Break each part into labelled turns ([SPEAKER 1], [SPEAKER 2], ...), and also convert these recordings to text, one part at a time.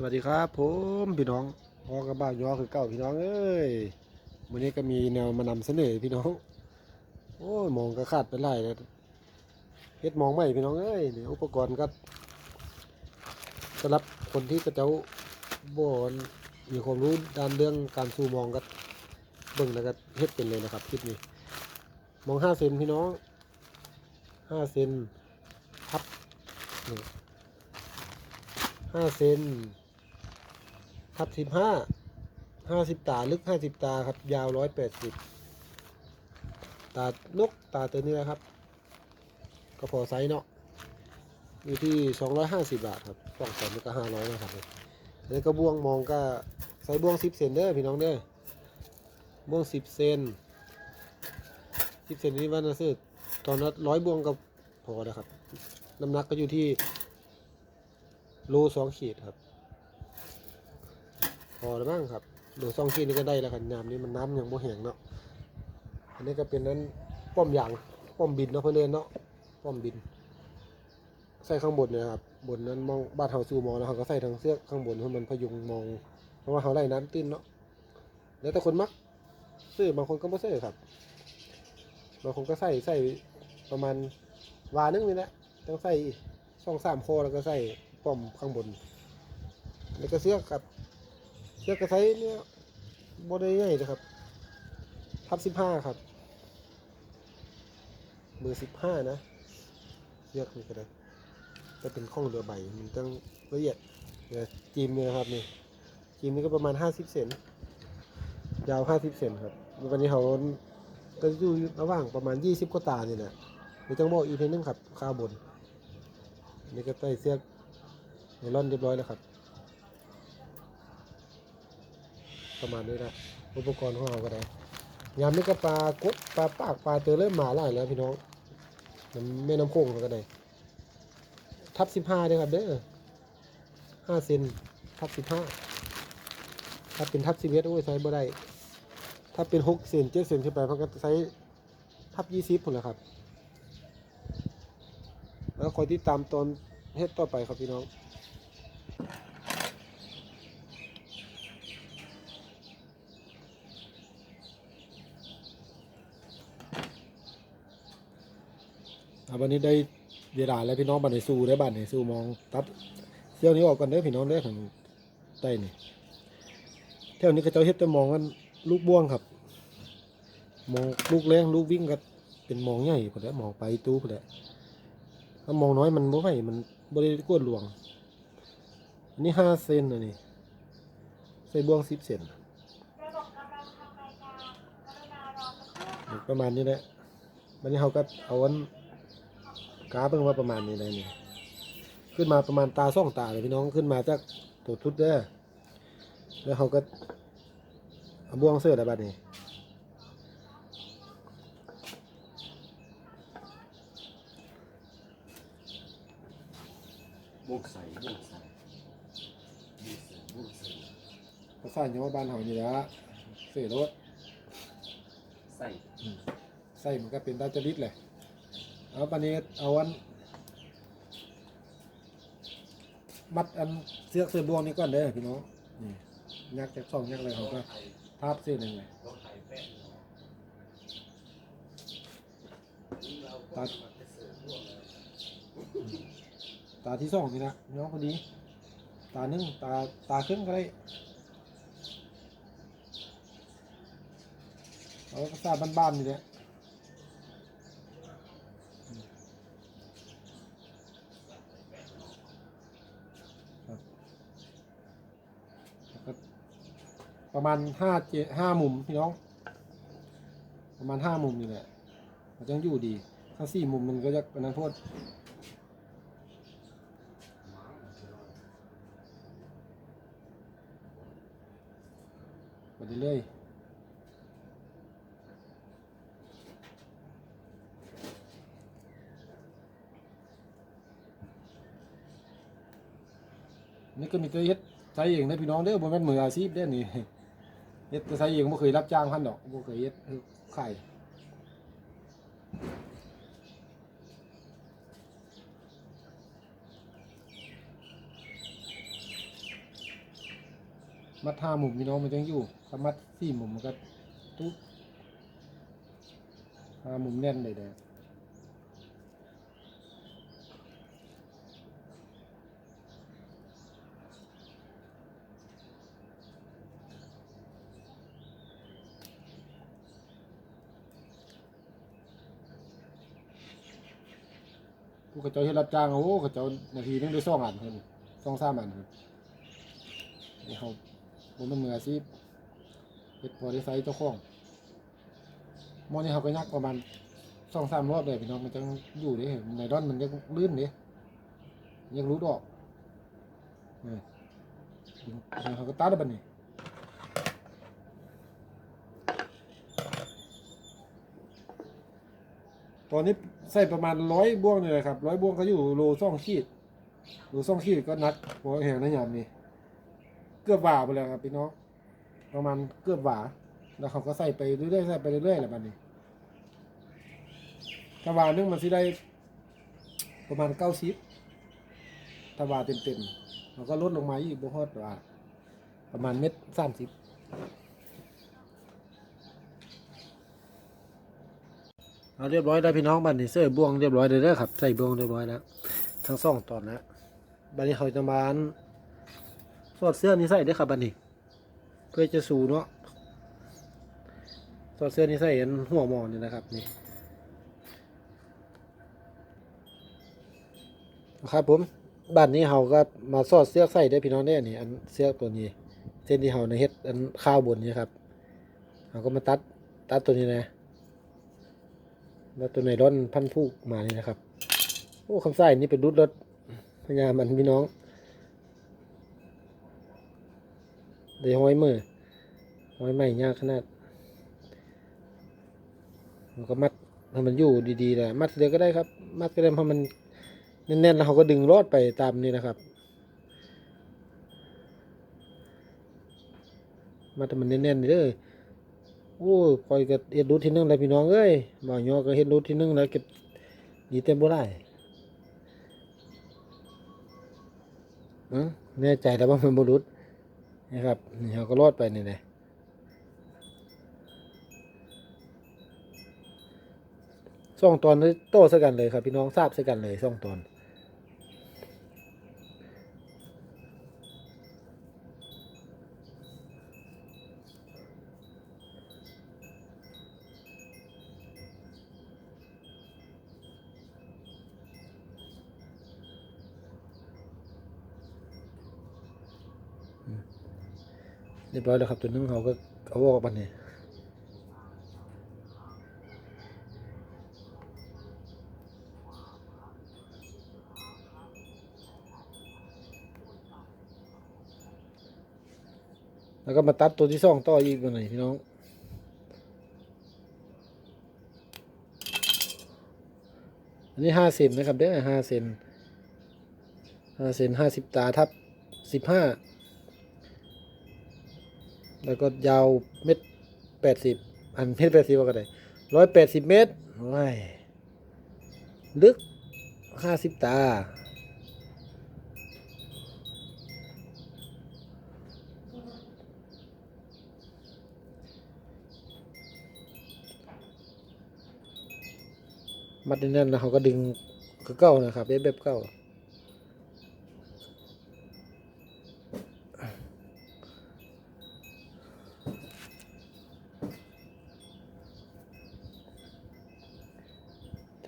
[SPEAKER 1] สวัสดีครับผมพี่น้องพอกระบ้านยอคือเก่าพี่น้องเอ้ยวันนี้ก็มีแนวมานำเสนอพี่น้อง โอ้ยมองก็ขาดไปหลายเลยเฮ็ดมองใหม่พี่น้องเอ้ยเนี่ยอุปกรณ์ก็สำหรับคนที่กระเจ้าบ่มีความรู้ด้านเรื่องการสู้มองก็เบิ่งแล้วก็เฮ็ดเป็นเลยนะครับคลิปนี้ มองห้าเซนพี่น้องห้าเซนพับห้าเซน พับสิบห้าห้าสิบตาลึกห้าสิบตาครับ ยาวร้อยแปดสิบตานกตาตัวนี้นะครับ ก็พอไซส์เนาะอยู่ที่สองร้อยห้าสิบบาทครับสองแสนนี่ก็ห้าร้อยนะครับแล้วก็บ่วงมองก็ใส่บ่วงสิบเซนเด้อพี่น้องเด้อบ่วงสิบเซนสิบเซนนี้ว่านะซื้อตอนนั้นร้อยบ่วงก็พอนะครับน้ำหนักก็อยู่ที่โลสองขีดครับ พอแล้วบ้างครับโลสองขีดนี่ก็ได้แล้วครับยามนี้มันน้ำยังบ่แห้งเนาะอันนี้ก็เป็นนั้นป้อมยางป้อมบินเนาะเพื่อนเล่นเนาะป้อมบิน ใส่ข้างบนเนี่ยครับบนนั้นมองบ้านเฮาสู่มองแล้วเขาก็ใส่ทางเสื้อข้างบนเพื่อมันพยุงมอง เพราะว่าเขาไล่น้ำตื้นเนาะแล้วแต่คนมักซื้อบางคนก็ไม่ซื้อครับบางคนก็ใส่ใส่ประมาณวานึงนี่แหละต้องใส่ช่องสามโคแล้วก็ใส่ป้อมข้างบน แล้วก็เสื้อกับ เสื้อกระไซเนี่ยบได้ง่ายนะครับ ทับสิบห้าครับเบอสิบห้านะเสื้อนี่ก็ได้จะเป็นข้องเรือใบมันต้องละเอียดเดี๋ยวจีมเนี่ยครับนี่จีมนี่ก็ประมาณห้าสิบเซนยาวห้าสิบเซนครับวันนี้เขาก็อยู่ระหว่างประมาณยี่สิบกว่าตานี่แหละเดี๋ยวต้องบอกอีกทีนึงครับข้าวบนนี่ก็ใส่เสื้อไนลอนเรียบร้อยแล้วครับ ประมาณนี้นะอุปกรณ์ของเราก็ได้ยามนี้ก็ปลากดปลาปากปลาเตอเริ่มมาหลายแล้วพี่น้องมันแม่น้ำโขงเราก็ได้ทับสิบห้าเด้อครับเด้อห้าเซนทับสิบห้าถ้าเป็นทับสิบเอ็ดโอ้ยใช้บ่ได้ ถ้าเป็นหกเซนเจ็ดเซนขึ้นไปมันก็ใช้ทับยี่สิบผลแหละครับแล้วคอยที่ตามตอนเฮ็ดต่อไปครับพี่น้อง วันนี้ได้เวลาแล้วพี่น้องบันในสู้ได้บันในสู้มองตัดเที่ยวนี้ออกกันเด้อพี่น้องเด้อทางใต้นี่เที่ยวนี้ก็เจ้าเฮ็ดแต่มองกันลูกบ่วงครับ มองลูกแรงลูกวิ่งก็เป็นมองใหญ่พอแล้วมองไปตู้พอแล้วถ้ามองน้อยมันบ่ไหวมันบ่ได้กวดหลวง อันนี้ห้าเซนอันนี้ใส่บ่วงสิบเซนประมาณนี้แหละวันนี้เขาก็เอาวัน กาเพิ่งว่าประมาณนี้เลยนี่ยขึ้นมาประมาณตาซ่องตาเลยพี่น้องขึ้นมาจากตัวทุดเด้อแล้วเขาก็เอาบ่วงเสื้อได้บัดนี้
[SPEAKER 2] บุกใส่บุกใส่บุกใส่บุกใส่
[SPEAKER 1] ภาษาอย่างว่าบ้านเฮานี่ละเสื้อรถ
[SPEAKER 2] ใส่
[SPEAKER 1] ใส่มันก็เป็นดาจริตเลย เอาบันนี้เอาอัน มัดอันเสื้อเสื้อบวงนี่ก่อนเด้อพี่น้องนี่ยักจากช่องยักอะไรเขาก็ทาบเสื้อหนึ่งเลยตาตาที่สองนี่นะน้องพอดีตาหนึ่งตาตาครึ่งก็ได้เอาภาษาบ้านๆนี่แหละ ประมาณห้าเจห้ามุมพี่น้อง ประมาณห้ามุมนี่แหละมันจะอยู่ดี ถ้าสี่มุมมันก็จะเป็นนั้นโทษไปเรื่อยนี่ก็มีตัวเฮ็ดใช้เองนะพี่น้องเด้อบ่แม่นมืออาชีพเด้อนี่ เฮ็ดแต่ใช้เองบ่เคยรับจ้างพันดอกบ่เคยเฮ็ดขายมัดห้ามุมพี่น้องมันจังอยู่ถ้ามัดสี่มุมมันก็ตุ๊บห้ามุมแน่นเลยเด้อ ผู้กระเจ้าเฮ็ดรับจ้างโอ้กระเจ้านาทีนึงได้สองอันเพิ่นสองสามอันเพิ่นนี่เขาบ่แมันมืออาชีพเฮ็ดพอได้ใช้เจ้าของหมอนี่เขาก็ยักประมาณสองสามรอบเลยพี่น้องมันจังอยู่เด้ในดอนมันยังลื่นเด้ยังรู้ดอกนี่เขาก็ตัดแล้บัดนี้ตอนนี้ ใส่ประมาณร้อยบ่วงเลยครับร้อยบ่วงเขาอยู่โลซ่องขีดโลซ่องขีดก็นัดหัวแหงในยามนี้เกือบหว่าไปแล้วครับพี่น้องประมาณเกือบหว่าแล้วเขาก็ใส่ไปเรื่อยๆใส่ไปเรื่อยๆแหละบัดนี้ถ้าวานึงมันสิได้ประมาณเก้าสิบถ้าวาเต็มๆเราก็ลดลงมาอีกบ่ฮอดว่าประมาณเม็ดสามสิบ เอาเรียบร้อยแล้วพี่น้องบัดนี้เสื้อบวงเรียบร้อยเลยเด้อครับ ใส่บวงเรียบร้อยแล้วทั้งสองตอนแล้วบัดนี้เขาจะมาสอดเสื้อนี้ใส่ด้ครับบัดนี้ เพื่อจะสูเนาะสอดเสื้อนี้ใส่อันหัวหมอนี่นะครับนี่ครับผมบัดนี้เขาก็มาสอดเสื้อใส่ได้พี่น้องได้อนี่อันเสื้อตัวนี้ เส้นที่เขาในเฮ็ดอันข้าวบนนี่ครับเขาก็มาตัดตัดตัวนี้นะ แล้วตัวไนร้อนพันผูกมานี่นะครับ โอ้คำใส่นี่เป็นรุดรถพญามันพี่น้องเดี๋ยวห้อยมือห้อยใหม่ยากขนาดเราก็มัดให้มันอยู่ดีๆแหละมัดเดียวก็ได้ครับ มัดก็ได้เพราะมันแน่นๆแล้วเขาก็ดึงรอดไปตามนี้นะครับ มัดให้มันแน่นๆเด้อ โอ้ยคอยก็เฮ็ดรูทที่นึงแล้วพี่น้องเอ้ยบ่าวยอก็เฮ็ดรูทที่นึงแล้วเก็บดีเต็มบ่ได้อือแน่ใจแล้วว่ามันบ่รุดนะครับนี่เราก็รอดไปนี่แหละสองตอนนี้โต้ซะกันเลยครับพี่น้องทราบซะกันเลยสองตอน เรียบร้อยแล้วครับตัวนึงเขาก็เอาออกมาเนี่ยแล้วก็มาตัดตัวที่สองต่ออีกตัวหน่อยพี่น้องอันนี้ห้าเซนนะครับเด้อห้าเซนห้าเซนห้าสิบตาทับสิบห้า แล้วก็ยาวเม็ดแปดสิบอันเม็ดแปดสิบว่าก็ได้ร้อยแปดสิบเมตรว้ายลึกห้าสิบตา มัดแน่นๆแล้วเขาก็ดึงคือเก้านะครับเอฟแบบเก้า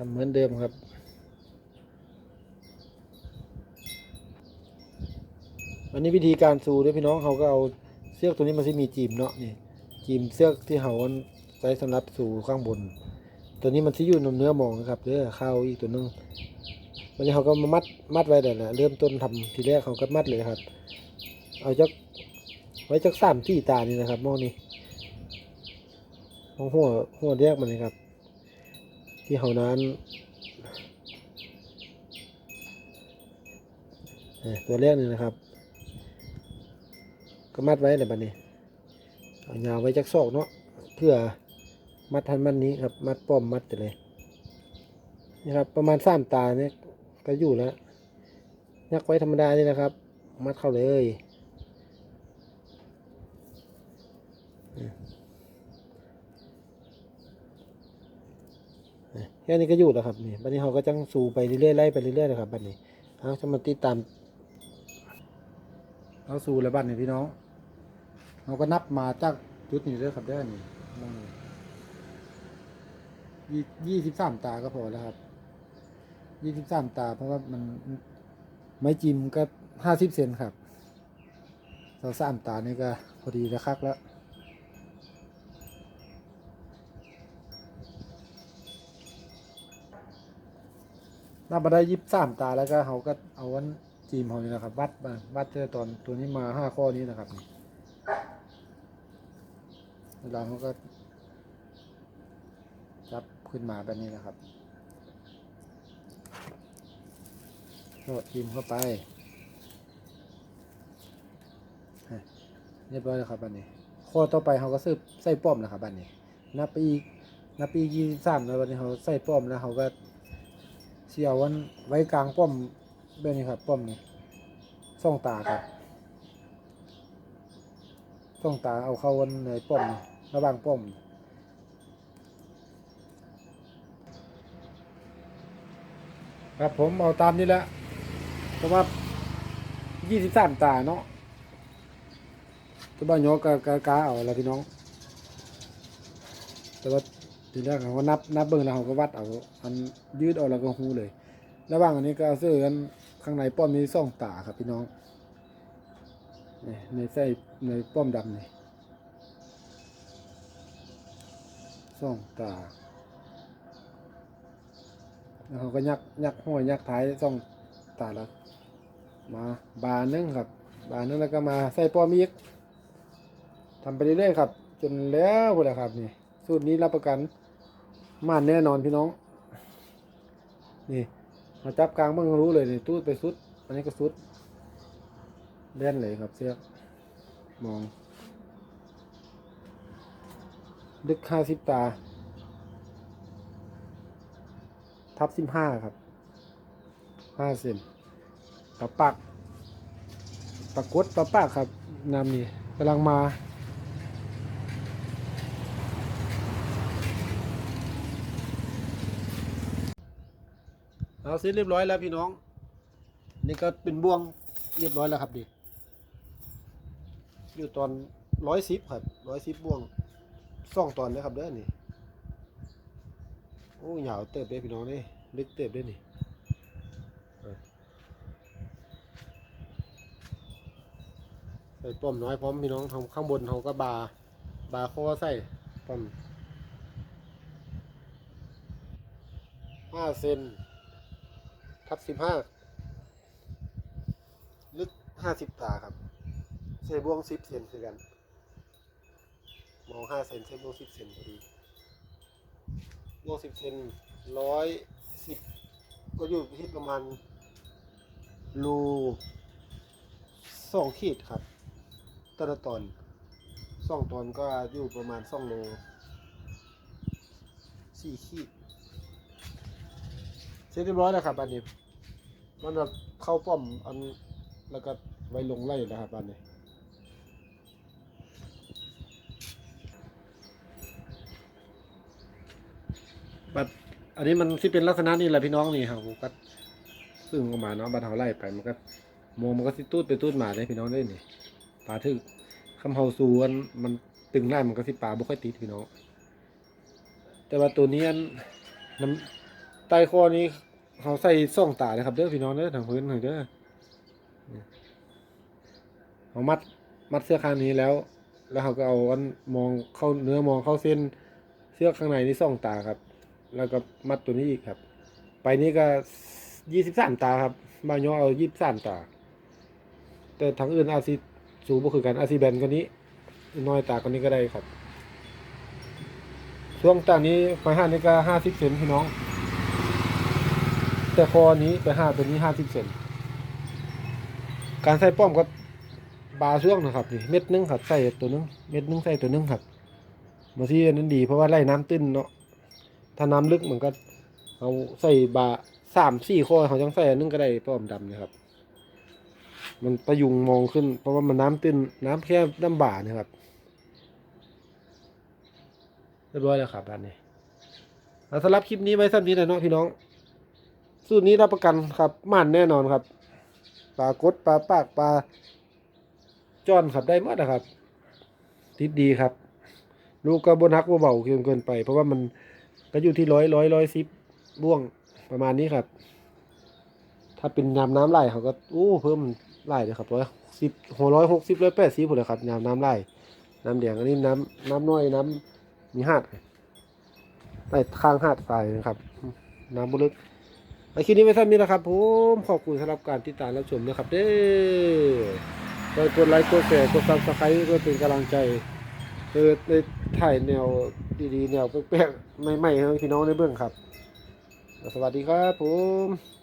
[SPEAKER 1] ทำเหมือนเดิมครับ อันนี้วิธีการสูด้วยพี่น้องเขาก็เอาเสือกตัวนี้มันจะมีจีมเนาะนี่จีมเสือกที่เขาใช้สำหรับสูข้างบน ตัวนี้มันที่อยู่ในเนื้อหมองนะครับเด้อข้าวอีกตัวนึงวันนี้เขาก็มามัดมัดไว้แต่ละเริ่มต้นทำทีแรกเขาก็มัดเลยครับ เอาจักไว้จักสามที่ตานี่นะครับหมองนี้มองหัวหัวแยกมันนี่ครับ ที่เขานั้นตัวแรกนี่นะครับ ก็มัดไว้เลยบัดนี้เอายาวไว้จักซอกเนาะเพื่อมัดทันมันนี้ครับ มัดป้อมมัดไปเลยนี่ครับ ประมาณสามตาเนี่ยก็อยู่แล้วยักไว้ธรรมดานี่นะครับ มัดเข้าเลย ค่นี้ก็อยู่แล้วครับนี่บัดนี้เขาก็จังสูไปเรื่อยๆไล่ไปเรื่อยๆนะครับบัดนี้เอาจะมาติดตามเอาสูแล้วบัดนี้พี่น้องเราก็นับมาจากจุดนี้เลยครับเด้อนี่มองนี่ยี่ยี่สิบสามตาก็พอแล้วครับยี่สิบสามตา เพราะว่ามันไม้จิมก็ห้าสิบเซนครับเราสามตานี่ก็พอดีแล้วคักแล้ว นับมาได้ยิบสามตาแล้วก็เขาก็เอาวันจีมเขานี่นะครับ วัดมาวัดเจอตอนตัวนี้มาห้าข้อนี้นะครับเวลาเขาก็จับขึ้นมาแบบนี้นะครับก็จีมเข้าไปเรียบร้อยแล้วครับบันนี้ ข้อต่อไปเขาก็ซื้อใส่ป้อมนะครับบันนี้ นับไปอีกนับไปอีกยี่สามแล้ววันนี้เขาใส่ป้อมแล้วเขาก็ เสียววันไว้กลางป้อมแบบนี้ครับป้อมนี่ส่องตาครับส่องตาเอาเข้าวันในป้อมนี่ระหว่างป้อมครับผมเอาตามนี้แหละเพราะว่ายี่สิบสามตาเนาะตัวบ้านโยกกากากาเอาละพี่น้องแต่ว่า ทีแรกเขาก็นับนับเบิ่งแล้วเขาก็วัดเอาอันยืดเอาแล้วก็หูเลย ระหว่างอันนี้ก็เอาเสื้อกันข้างในป้อมนี้ซ่องตาครับพี่น้องนี่ในไส้ในป้อมดำนี่ซ่องตาแล้วเขาก็ยักยักห้อยยักท้ายซ่องตาแล้วมาบานนึงครับ บานนึงแล้วก็มาใส่ป้อมอีกทำไปเรื่อยๆครับ จนแล้วพุ่นแหละครับนี่ สูตรนี้รับประกันม่านแน่นอนพี่น้อง นี่ มาจับกลางบ้างรู้เลยนี่ตู้ไปสุด อันนี้ก็สุดเล่นเลยครับเสียมอง ลึกห้าสิบตา ทับสิบห้าครับห้าเซนปะปักปะกดปะปากครับนำนี่กำลังมา เอาเสร็จเรียบร้อยแล้วพี่น้อง นี่ก็เป็นบ่วงเรียบร้อยแล้วครับดิอยู่ตอนร้อยสิบครับร้อยสิบบ่วงสองตอนนะครับเด้อนี่โอ้ยาวเติบเด้พี่น้องนี่ลึกเติบเด้นี่ใส่ป้อมน้อยพร้อมพี่น้องทำข้างบนเขาก็บาบาข้อใส่ป้อมห้าเซน ทับสิบห้าลึกห้าสิบตาครับใช้บ่วงสิบเซนคือกัน มองห้าเซนใช้บ่วงสิบเซนพอดีบ่วงสิบเซนร้อยสิบก็อยู่ที่ประมาณรูสองขีดครับต่ละตอนสองตอนก็อยู่ประมาณสองโลสี่ขีด ร็จเรียบร้อยแล้วครับอันนี้ มันแบบเข้าป้อมอันแล้วก็ไว้ลงไล่แล้วครับอันนี้บัดอันนี้มันที่เป็นลักษณะนี้แหละพี่น้องนี่ครับผมก็ซึ่งออกมาเนาะบัดเขาไล่ไปมันก็มองมันก็สิตูดไปตูดมาเลยพี่น้องได้นี่ปลาทึกคำเฮาสูนมันตึงไล่มันก็สิปลาบ่ค่อยติดพี่น้อง แต่ว่าตัวนี้อันน้ำใต้คอนี้ เขาใส่ส่องตาเลยครับเด้อพี่น้องเด้อทางพื้นหน่อยเด้อเขามัดมัดเสื้อข้างนี้แล้ว แล้วเขาก็เอาอันมองเข้าเนื้อมองเข้าเส้นเสื้อข้างในนี่ส่องตาครับ แล้วก็มัดตัวนี้อีกครับ ไปนี้ก็ยี่สิบสามตาครับบางย่อเอายี่สิบสามตา แต่ทางอื่นอาซีสูงก็คือกันอาซีแบนกว่านี้น้อยตากว่านี้ก็ได้ครับ ช่วงตานี้ไฟห้านี่ก็ห้าสิบเซนพี่น้อง แต่คอนี้ไปห้าตัวนี้ห้าสิบเซนการใส่ป้อมก็บาช่วงนะครับนี่เม็ดนึงครับใส่ตัวนึงเม็ดนึงใส่ตัวนึงครับบางทีอันนั้นดีเพราะว่าไล่น้ำตื้นเนาะถ้าน้ำลึกมันก็เอาใส่บาสามสี่ข้อเขาจังใส่อันนึงก็ได้ป้อมดำนะครับ มันประยุงมองขึ้น เพราะว่ามันน้ำตื้นน้ำแค่น้ำบ่านะครับเรียบร้อยแล้วครับอันนี้สำหรับคลิปนี้ไว้สั้นนี้นะเนาะพี่น้อง สูตรนี้รับประกันครับม่านแน่นอนครับปลากดปลาปากปลาจ้อนครับได้หมดนะครับติดดีครับ ลูกก็บนฮักเบาเกินเกินไป เพราะว่ามันก็อยู่ที่ร้อยร้อยร้อยสิบบ่วงประมาณนี้ครับ ถ้าเป็นยามน้ำไหลเขาก็โอ้เพิ่มไหลเลยครับร้อยสิบหัวร้อยหกสิบร้อยแปดสิบหมดเลยครับยามน้ำไหลน้ำแดงอันนี้น้ำน้ำน้อยน้ำมีหาดใต้ข้างหาดทรายนะครับ น้ำบุลึก คลิปนี้ไว้ท่านนี้นะครับผมขอบคุณสำหรับการติดตามรับชมนะครับเด้อกดไลค์กดแชร์กดซับสไครต์เพื่อเป็นกำลังใจเออในถ่ายแนวดีๆ แนวแปลกๆใหม่ๆให้พี่น้องได้เบื้องครับ สวัสดีครับผม